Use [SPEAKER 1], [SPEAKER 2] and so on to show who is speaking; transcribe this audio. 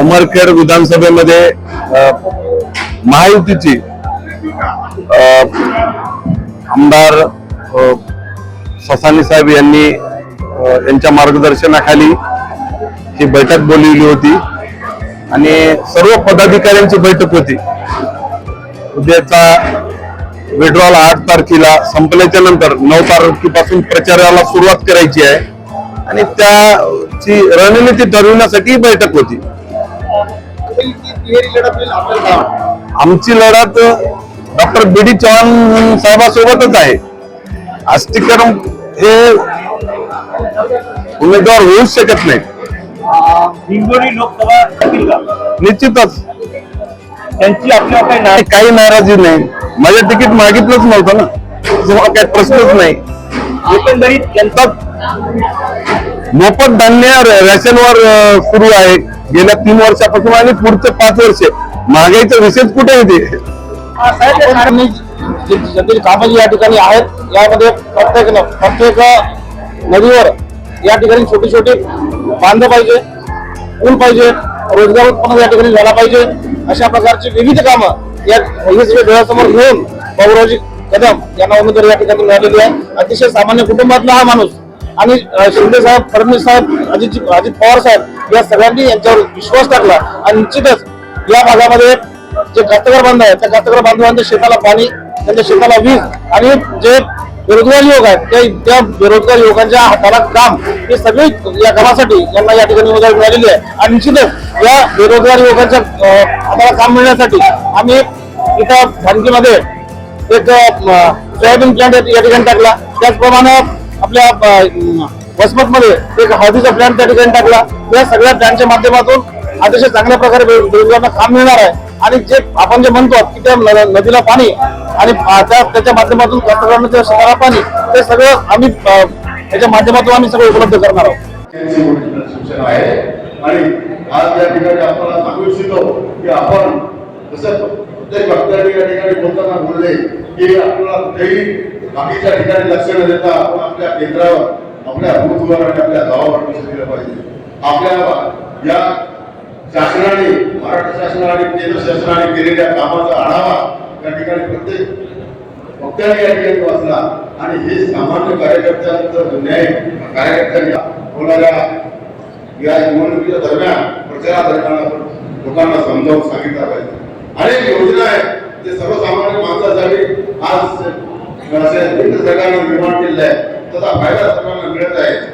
[SPEAKER 1] उमरखेड विधानसभेमध्ये महायुतीची आमदार ससानी साहेब यांनी यांच्या मार्गदर्शनाखाली ही बैठक बोलवली होती. आणि सर्व पदाधिकाऱ्यांची बैठक होती. उद्याचा विड्रॉल आठ तारखेला संपल्याच्या नंतर नऊ तारखेपासून प्रचाराला सुरुवात करायची आहे. आणि त्याची रणनीती ठरविण्यासाठी बैठक होती. आमची लढत डॉक्टर बी डी चव्हाण साहेबासोबतच आहे. आस्तिकरण हे उमेदवार होऊच शकत नाही.
[SPEAKER 2] हिंगोली लोकसभा
[SPEAKER 1] निश्चितच.
[SPEAKER 2] त्यांची आपल्यावर काही
[SPEAKER 1] नाही, काही नाराजी नाही. माझं तिकीट मागितलंच नव्हतं ना. काही प्रश्नच नाही.
[SPEAKER 2] एकंदरीत जनता
[SPEAKER 1] मोफत धान्य रेशनवर सुरू आहे. गेल्या तीन वर्षापासून आणि पुढचे पाच वर्ष. महागाईचं विशेष कुठे येते
[SPEAKER 3] आणि कामं जी या ठिकाणी आहेत यामध्ये प्रत्येक प्रत्येक नदीवर या ठिकाणी छोटी छोटी बांध पाहिजे पूल पाहिजे रोजगार उत्पन्न या ठिकाणी झाला पाहिजे. अशा प्रकारची विविध कामं या डोळ्यासमोर घेऊन बाबूरावजी कदम यांना उमेदवारी या ठिकाणी मिळालेली आहे. अतिशय सामान्य कुटुंबातला हा माणूस आणि शिंदे साहेब फडणवीस साहेब अजित अजित पवार साहेब या सगळ्यांनी यांच्यावर विश्वास टाकला. आणि निश्चितच या भागामध्ये जे कास्तकार बांधव आहेत त्या कास्तकार बांधवांच्या शेताला पाणी त्यांच्या शेताला वीज आणि जे बेरोजगार युवक आहेत त्या त्या बेरोजगार युवकांच्या हाताला काम हे सगळे या कामासाठी यांना या ठिकाणी उमेदवारी मिळालेली आहे. आणि निश्चितच या बेरोजगार युवकांच्या हाताला काम मिळण्यासाठी आम्ही इथं खानगीमध्ये एक सोयाबीन प्लांट या ठिकाणी टाकला. त्याचप्रमाणे आपल्या वसमत मध्ये एक हळदीचा प्लॅन त्या ठिकाणी टाकला. या सगळ्या प्लॅनच्या माध्यमातून अतिशय चांगल्या प्रकारे बेरोजगारांना काम मिळणार आहे. आणि जे आपण जे म्हणतो की त्या नदीला पाणी आणि त्याच्या माध्यमातून कास्तकारांना त्या शेताला पाणी ते सगळं आम्ही त्याच्या माध्यमातून आम्ही सगळं उपलब्ध करणार आहोत.
[SPEAKER 4] आणि आज या ठिकाणी आपल्याला सांगू इच्छितो की आपण जसं प्रत्येक वक्त्याने या ठिकाणी बोलताना बोलले की आपल्याला कुठेही बाकीच्या ठिकाणी लक्ष न देता आपण आपल्या केंद्रावर आपल्या बूथवर आणि आपल्या गावावर लक्ष दिलं पाहिजे. आपल्या या शासनाने महाराष्ट्र शासनाने केंद्र शासनाने केलेल्या कामाचा आढावा या ठिकाणी प्रत्येक वक्त्याने या ठिकाणी वाचला. आणि हे सामान्य कार्यकर्त्यांचं न्याय कार्यकर्त्यांनी होणाऱ्या या निवडणुकीच्या दरम्यान प्रचारादरम्यान आपण लोकांना समजावून सांगितलं पाहिजे. अनेक योजना आहेत ते सर्वसामान्य माणसासाठी आज असे भिन्न सरकारनं निर्माण केलेल्या आहे त्याचा फायदा सर्वांना मिळत आहे.